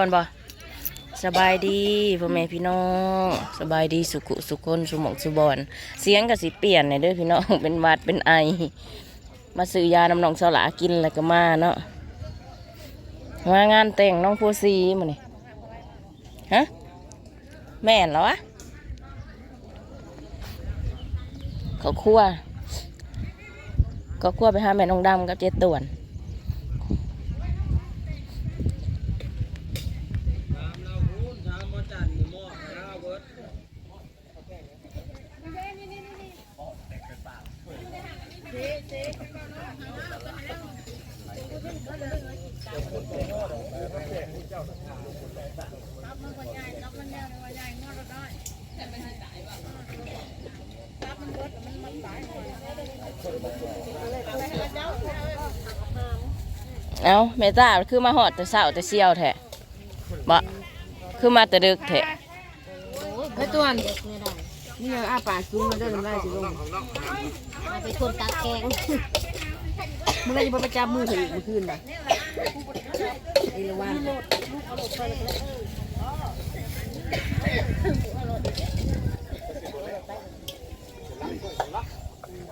ก่อนบ่สบายดีพ่อแม่พี่น้องสบายดีสุขุสุคนสุหมองสุบอนเสียงก็สิเปลี่ยนในเด้อพี่น้องเป็นวัดเป็นไอ มาซื้อยาน้ำนองสลากินแล้วก็มาเนาะมางานแต่งน้องโพซีมานี่ฮะแม่นเหรอวะเขาคั่วก็คั่วไปหาแม่น้องดำกับเจ๊ต่วน เอาเมตาคือมาหอดแต่เศร้าแต่เชี่ยวแท้บ่คือมาแต่ดึกแท้ไอ้ตัวนนี่ยังอ้าปากซุ้มมาได้ทำได้สิลุงเป็นคนตักแกง มึงได้ยินประจำมือถือมือคืนป่ะไอ้ละวัน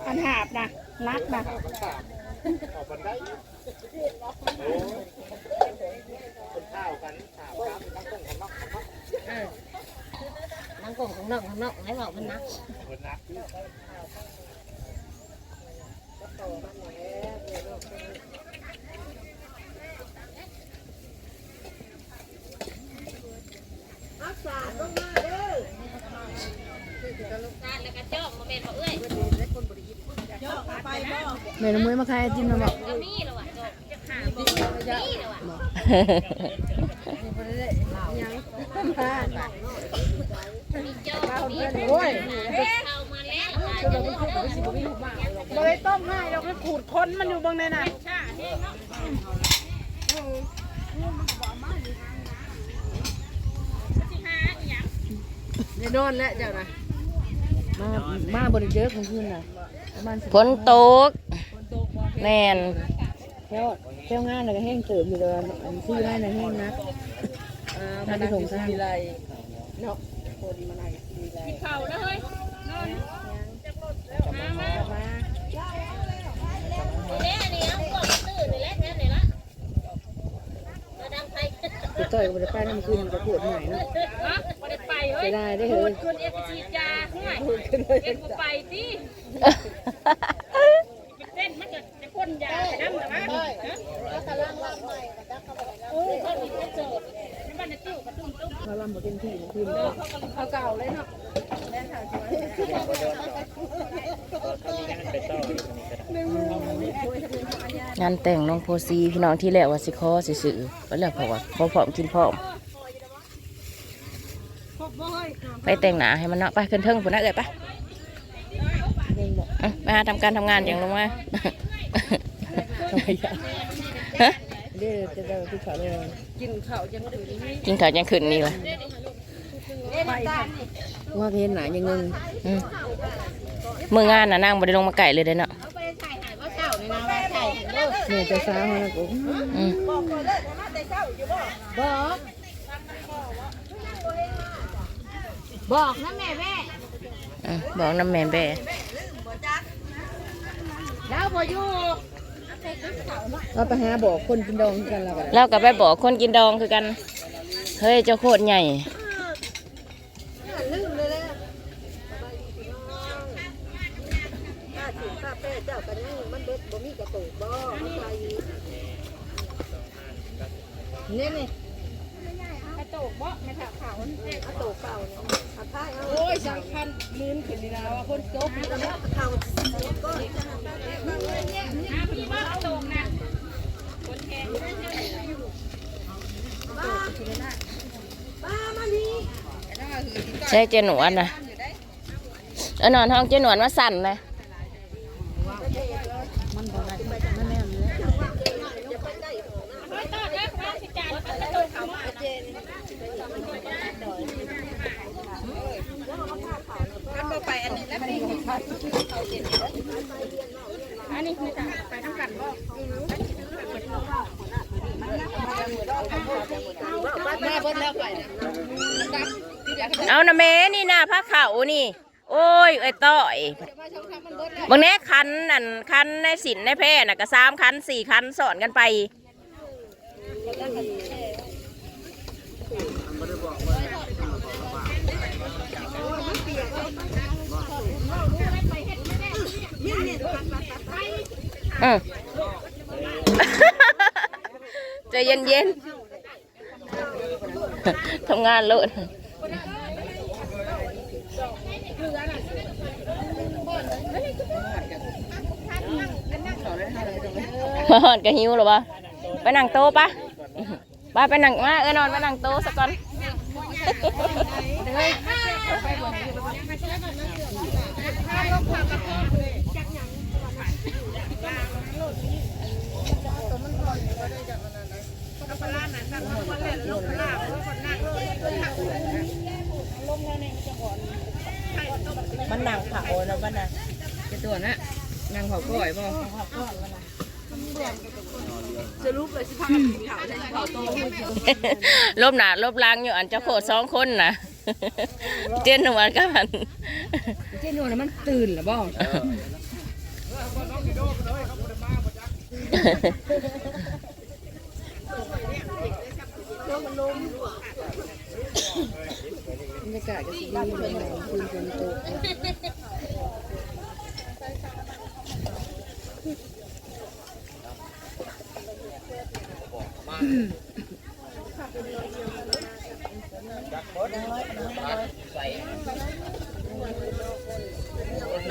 ปัญหาบนะนักนะนั่งกงของนอกของนอกให้บอกมันนัก แม่น้องมวยมาขายไอติมมาบอกโอ้ยเลยต้มให้เราไปขูดค้นมันอยู่บางในน่ะในนอนแล้วเจ้านะ มามาบริเจอของคืนน่ะประมาณฝนตกแน่นแค่แค่งานน่ะก็แห้งเติมอยู่เลยอันที่ได้น่ะแห้งนะอ่ามันจะส่งทางไรเนาะคนมาไหนมีไรเข่าแล้วเฮ้ยไปต่อยกับไปน้ำคืนมันจะปวดหน่อยเนาะฮะบ่ได้ไป เฮ้เสียยดายได้อเฮ้ยคุณเอกชีจาห่วยเอกบ่ไปสิเต้นมันก็จะพ่นยาไปน้ำแต่ว่าโอ้ยเขามีกระเจิดนี่มันจะติ้วกระตุ้มตุ้มเขาลำมาเป็นที่มันคืนเขาเก่าเลยเนาะงานแต่งน้องโพซีพี่น้องที่แรกว่าสิคอสิซื้อไปแล้วเพราะว่าพอพร้อมกินพร้อม ไปแต่งหนาให้มันเนาะไปขึ้นเทิงพุ่นนะเอ้ยไปเองบอกอะมาหาทำการทำงานอย่างลงมาทำไมยะฮะเดี๋ยวจะได้ที่เขาเลยกินข้าวจังตื่นนี่กินข้าวยังขึ้นนี่เลยว่าเพนหนายังเงินอืมมืองานน่ะนั่งบ่ได้ลงมาไก่เลยเด้อเนาะเนี่ยจะซ้ามาแล้วกูอืมบอก บอกนะแม่แม่อืมบอกน้ำแม่แบ่แล้วพออยู่เราไปหาบอกคนกินดองกันแล้วกันเราก็ไปบอกคนกินดองคือกัน เฮ้ยเจ้าโคตรใหญ่เนี่ยนี่ กระโตกบ่ไม่ถาขาวกระโตกเปล่าเนี่ยโอ้ยสำคัญมืนขึ้นนี่นะว่าคนโต๊ะนี่นะข่าวก็อะพี่ว่ากระโตกนะคนแทงใช่เจหนวดนะเออนอนห้องเจนหนวดมาสั่นเลย ไม่ต้องแล้วพระสิจารย์กระโตกเขามาเจนอันบ่ไปอันนี้แล้วนี่ อันนี้คือไปทำกันบ่เอานะแม่นี่นะผ้าขาวนี่ โอ้ยไอ้ต้อยบางแน่คันนั่นคันในสินในแพร่น่ะก็สามคันสี่คันสอนกันไป อืมใจเย็นๆทำงานโลดมาหอนกะหิวหรอปะไปนั่งโต๊ะปะไปไปนั่งมาเออนอนไปนั่งโต๊ะสักก่อน มันหนังเผานะบ้านน่ะเป็นตัวน่ะนางเผาก้อยบ่ลบหนาลบหล้างอยู่อันเจ้าโคตรสองคนนะเจนหนวลกับมันเจนวลน่ะมันตื่นหรือบ่ บรรยากาศก็ดีเลยนะคืนฝนตก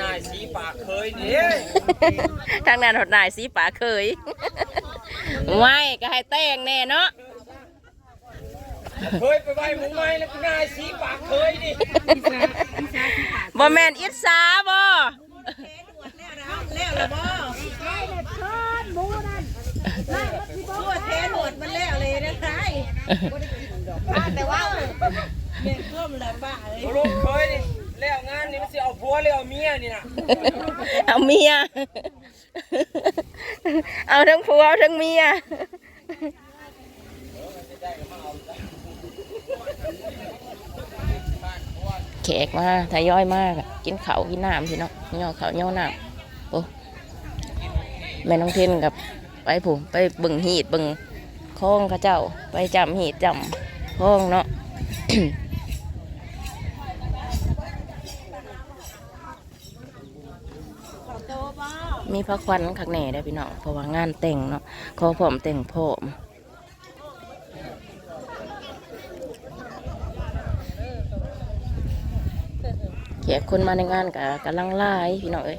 นายสีปากเคยเนี่ย ทางนั้นหดนายสีป่าเคยไม่ก็ให้แต่งแน่เนาะเคยไปไหว้หมูไม้แล้วก็นายสีปากเคยนี่บ่แมนอิสาบ่ตัวแทนหนวดมันแล้วเลยนะคะแต่ว่าเมียเครื่องเลยป้าเลยลูกเคยนี่ แล้วงานนี่มันสิเอาผัวแล้วเอาเมียนี่นะเอาเมีย เอาทั้งผัวเอาทั้งเมีย แขกมาทยอยมากกินเขาวกินน้ำพี่เนาะย่อข้าวย่อน้ำโอ้แม่น้องเทนกับไปผมไปเบึงหีดเบึงคลองเข้าเจ้า ไปจำหีดจำคลองเนาะ มีพระควันข้างในได้พี่น้องเพราะว่างานแต่งเนาะขอผมแต่งผมแขกคนมาในงานกับกำลังไล่พี่น้องเอ้ย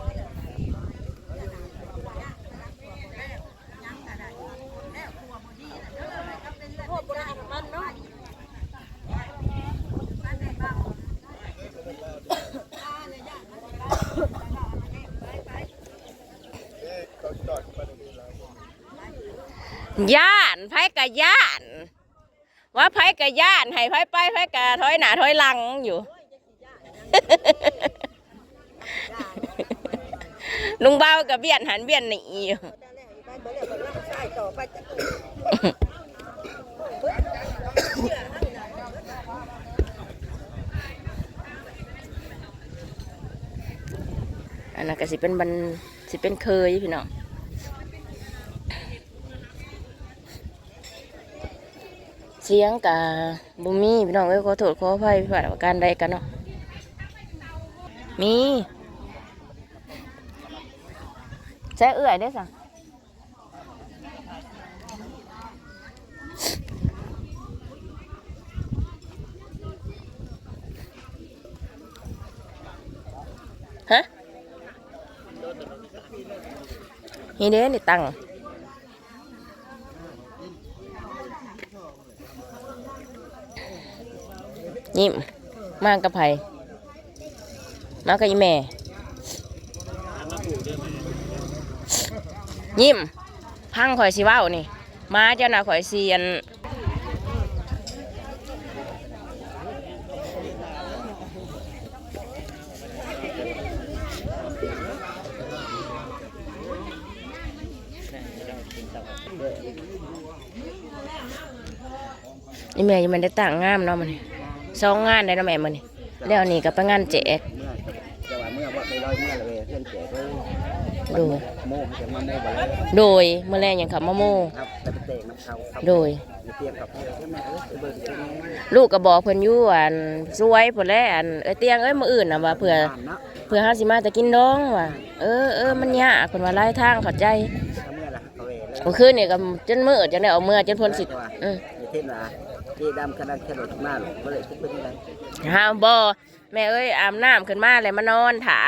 ย่านไผกะย่าน ว่าไผกะย่านให้ไผไปไผกะถอยหนาถอยหลังอยู่ลุงเบากับเบี้ยนหันเบี้ยนหนีอยู่อันนั้นก็สิเป็นบันสิเป็นเคยพี่น้อง เสียงกะบุมีพี่น้องเอ้ยขอโทษขออภัยพี่ผ่านการใดกันเนาะมีใช้เอื่อยได้สั่งฮะนี่เด้นี่ตังค์ ยิ้มมากกับไผ่มากับอีแม่ ยิ้ม พังข่อยสิว้านี่ มาเจ้าน่ะข่อยเสียนนี่แม่ยังไม่ได้ตั้งงามเนาะมัน สองงานได้เนาะแม่มันนี่แล้วนี่ก็ไปงานแจกเมื่อจะว่าเมื่อว่าไปลอยเมื่อเลยเพื่อนแจกเลยโดย โม่จะมาโม่ไปเลยโดยเมื่อแรงอย่างขับมะโม ครับแต่ไปเตะน้ำเขาครับโดย เตรียมกับเพื่อนใช่ไหมเออไปเบิกเป็นยังไงลูกก็บอกเพิ่นอยู่อันสวยพุ่นแหละอันเอ้ยเตียงเอ้ยมื้ออื่นน่ะว่าเผื่ออ่านเนาะเผื่อเฮาสิมาแต่กินดองว่ะเออเออมันยากเพิ่นว่าหลายทางเข้าใจถ้าเมื่อละเขาเองแล้วเมื่อคืนนี่ก็จนมื้อจนได้เอาเมื่อจนเพิ่นสิอือในเทศนา เจดำขนาดแค่รถมาหรอกก็เลยคิดเป็นยังไงห้ามบ่แม่เอ้ยอาบน้ำขึ้นมาเลยมานอนถา